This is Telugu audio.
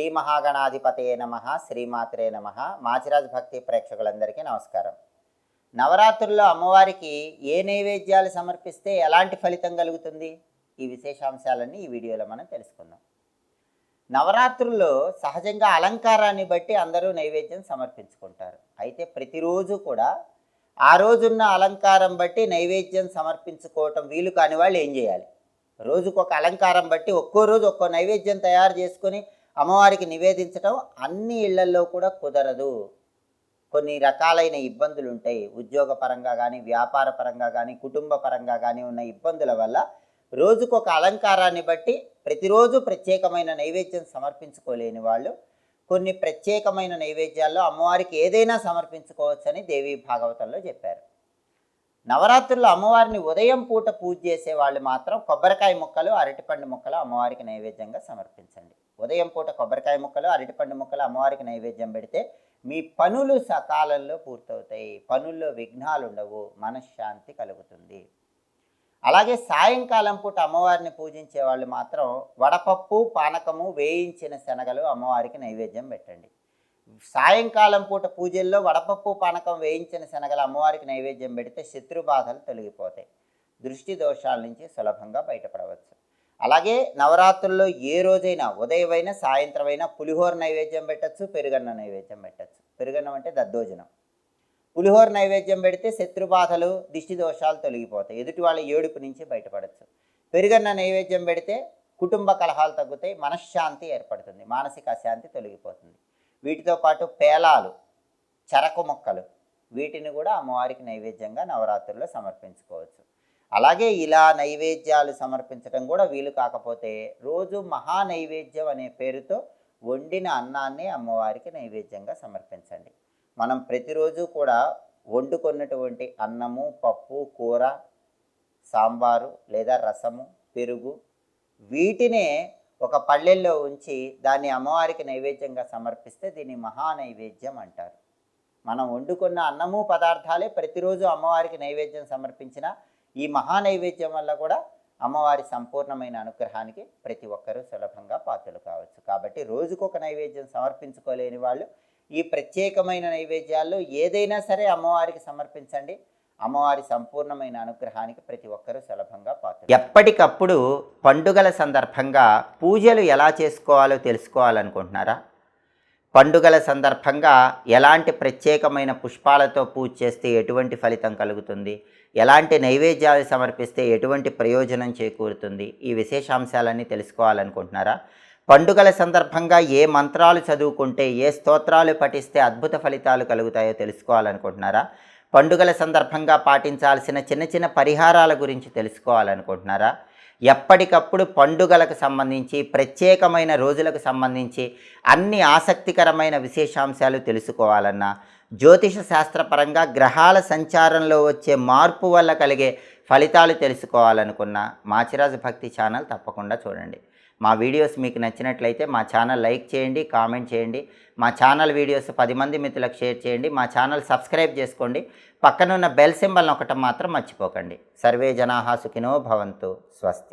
శ్రీ మహాగణాధిపతయే నమ శ్రీమాత్రే నమ. మాచిరాజ్ భక్తి ప్రేక్షకులందరికీ నమస్కారం. నవరాత్రుల్లో అమ్మవారికి ఏ నైవేద్యాలు సమర్పిస్తే ఎలాంటి ఫలితం కలుగుతుంది? ఈ విశేషాంశాలన్నీ ఈ వీడియోలో మనం తెలుసుకుందాం. నవరాత్రుల్లో సహజంగా అలంకారాన్ని బట్టి అందరూ నైవేద్యం సమర్పించుకుంటారు. అయితే ప్రతిరోజు కూడా ఆ రోజున్న అలంకారం బట్టి నైవేద్యం సమర్పించుకోవటం వీలు కాని వాళ్ళు ఏం చేయాలి? రోజుకొక అలంకారం బట్టి ఒక్కో రోజు ఒక్కో నైవేద్యం తయారు చేసుకొని అమ్మవారికి నివేదించటం అన్ని ఇళ్ళల్లో కూడా కుదరదు. కొన్ని రకాలైన ఇబ్బందులు ఉంటాయి ఉద్యోగ పరంగా కానీ వ్యాపార పరంగా కానీ కుటుంబ పరంగా కానీ ఉన్న ఇబ్బందుల వల్ల రోజుకొక అలంకారాన్ని బట్టి ప్రతిరోజు ప్రత్యేకమైన నైవేద్యం సమర్పించుకోలేని వాళ్ళు కొన్ని ప్రత్యేకమైన నైవేద్యాల్లో అమ్మవారికి ఏదైనా సమర్పించుకోవచ్చని దేవీ భాగవతంలో చెప్పారు. నవరాత్రుల్లో అమ్మవారిని ఉదయం పూట పూజ చేసే వాళ్ళు మాత్రం కొబ్బరికాయ ముక్కలు అరటిపండు ముక్కలు అమ్మవారికి నైవేద్యంగా సమర్పించండి. ఉదయం పూట కొబ్బరికాయ ముక్కలు అరటిపండు ముక్కలు అమ్మవారికి నైవేద్యం పెడితే మీ పనులు సకాలంలో పూర్తవుతాయి. పనుల్లో విఘ్నాలు ఉండవు. మనశ్శాంతి కలుగుతుంది. అలాగే సాయంకాలం పూట అమ్మవారిని పూజించే వాళ్ళు మాత్రం వడపప్పు పానకము వేయించిన శనగలు అమ్మవారికి నైవేద్యం పెట్టండి. సాయంకాలం పూట పూజల్లో వడపప్పు పానకం వేయించిన శనగలు అమ్మవారికి నైవేద్యం పెడితే శత్రు బాధలు తొలగిపోతాయి. దృష్టి దోషాల నుంచి సులభంగా బయటపడవచ్చు. అలాగే నవరాత్రుల్లో ఏ రోజైనా ఉదయమైనా సాయంత్రమైనా పులిహోర నైవేద్యం పెట్టచ్చు పెరుగన్న నైవేద్యం పెట్టచ్చు. పెరుగన్నం అంటే దద్దోజనం. పులిహోర నైవేద్యం పెడితే శత్రుబాధలు దిష్టి దోషాలు తొలగిపోతాయి. ఎదుటి వాళ్ళ ఏడుపు నుంచి బయటపడచ్చు. పెరుగన్న నైవేద్యం పెడితే కుటుంబ కలహాలు తగ్గుతాయి మనశ్శాంతి ఏర్పడుతుంది మానసిక అశాంతి తొలగిపోతుంది. వీటితో పాటు పేలాలు చెరకు మొక్కలు వీటిని కూడా అమ్మవారికి నైవేద్యంగా నవరాత్రుల్లో సమర్పించుకోవచ్చు. అలాగే ఇలా నైవేద్యాలు సమర్పించడం కూడా వీలు కాకపోతే రోజు మహా నైవేద్యం అనే పేరుతో వండిన అన్నాన్ని అమ్మవారికి నైవేద్యంగా సమర్పించండి. మనం ప్రతిరోజు కూడా వండుకున్నటువంటి అన్నము పప్పు కూర సాంబారు లేదా రసము పెరుగు వీటినే ఒక పళ్ళెల్లో ఉంచి దాన్ని అమ్మవారికి నైవేద్యంగా సమర్పిస్తే దీన్ని మహా నైవేద్యం అంటారు. మనం వండుకున్న అన్నము పదార్థాలే ప్రతిరోజు అమ్మవారికి నైవేద్యం సమర్పించిన ఈ మహా నైవేద్యం వల్ల కూడా అమ్మవారి సంపూర్ణమైన అనుగ్రహానికి ప్రతి ఒక్కరూ సులభంగా పాత్రలు కావచ్చు. కాబట్టి రోజుకొక నైవేద్యం సమర్పించుకోలేని వాళ్ళు ఈ ప్రత్యేకమైన నైవేద్యాల్లో ఏదైనా సరే అమ్మవారికి సమర్పించండి. అమ్మవారి సంపూర్ణమైన అనుగ్రహానికి ప్రతి ఒక్కరూ సులభంగా పాత్ర ఎప్పటికప్పుడు పండుగల సందర్భంగా పూజలు ఎలా చేసుకోవాలో తెలుసుకోవాలనుకుంటున్నారా? పండుగల సందర్భంగా ఎలాంటి ప్రత్యేకమైన పుష్పాలతో పూజ చేస్తే ఎటువంటి ఫలితం కలుగుతుంది? ఎలాంటి నైవేద్యాలు సమర్పిస్తే ఎటువంటి ప్రయోజనం చేకూరుతుంది? ఈ విశేషాంశాలన్నీ తెలుసుకోవాలనుకుంటున్నారా? పండుగల సందర్భంగా ఏ మంత్రాలు చదువుకుంటే ఏ స్తోత్రాలు పఠిస్తే అద్భుత ఫలితాలు కలుగుతాయో తెలుసుకోవాలనుకుంటున్నారా? పండుగల సందర్భంగా పాటించాల్సిన చిన్న చిన్న పరిహారాల గురించి తెలుసుకోవాలనుకుంటున్నారా? ఎప్పటికప్పుడు పండుగలకు సంబంధించి ప్రత్యేకమైన రోజులకు సంబంధించి అన్ని ఆసక్తికరమైన విశేషాంశాలు తెలుసుకోవాలన్నా జ్యోతిష శాస్త్రపరంగా గ్రహాల సంచారంలో వచ్చే మార్పు వల్ల కలిగే ఫలితాలు తెలుసుకోవాలనుకున్న మాచిరాజు భక్తి ఛానల్ తప్పకుండా చూడండి. మా వీడియోస్ మీకు నచ్చినట్లయితే మా ఛానల్ లైక్ చేయండి కామెంట్ చేయండి. మా ఛానల్ వీడియోస్ పది మంది మిత్రులకు షేర్ చేయండి. మా ఛానల్ సబ్స్క్రైబ్ చేసుకోండి. పక్కనున్న బెల్ సింబల్ ఒకటం మాత్రం మర్చిపోకండి. సర్వే జనాహా సుఖినో భవంతు. స్వస్తి.